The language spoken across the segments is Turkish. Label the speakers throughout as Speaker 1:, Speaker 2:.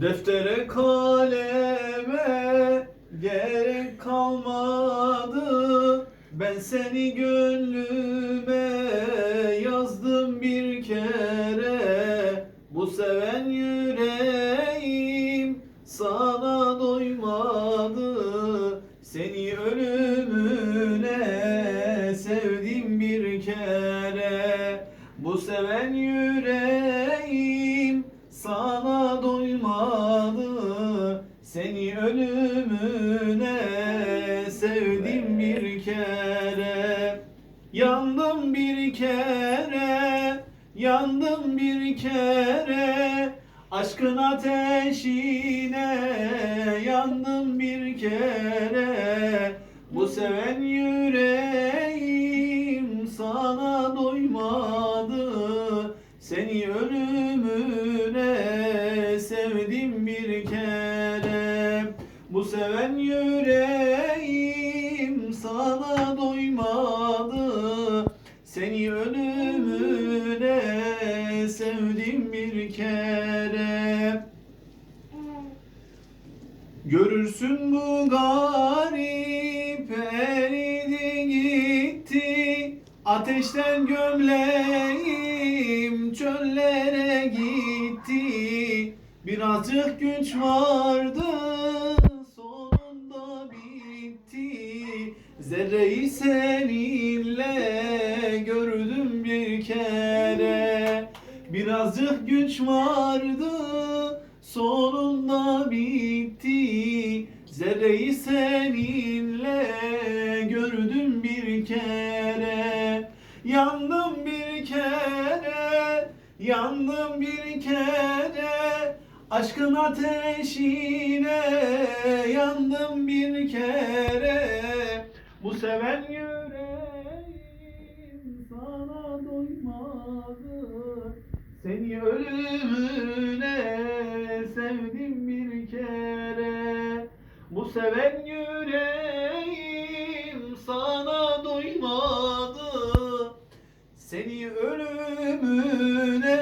Speaker 1: Deftere kaleme gerek kalmadı. Ben seni gönlüme yazdım bir kere. Bu seven yüreğim sana doymadı. Seni ölümüne sevdim bir kere. Bu seven yüreğim ölümüne sevdim bir kere. Yandım bir kere Yandım bir kere. Aşkın ateşine yandım bir kere. Bu seven yüreğim sana doymadı. Seni ölümüne seven yüreğim sana doymadı. Seni ölümüne sevdim bir kere. Görürsün bu garip eridi gitti. Ateşten gömleğim çöllere gitti. Birazcık güç vardı Zerreyi seninle gördüm bir kere. Birazcık güç vardı sonunda bitti. Zerreyi seninle gördüm bir kere. Yandım bir kere, yandım bir kere. Aşkın ateşine yandım bir kere bu seven yüreğim sana doymadı. Seni ölümüne sevdim bir kere. Bu seven yüreğim sana doymadı. Seni ölümüne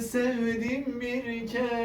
Speaker 1: sevdim bir kere.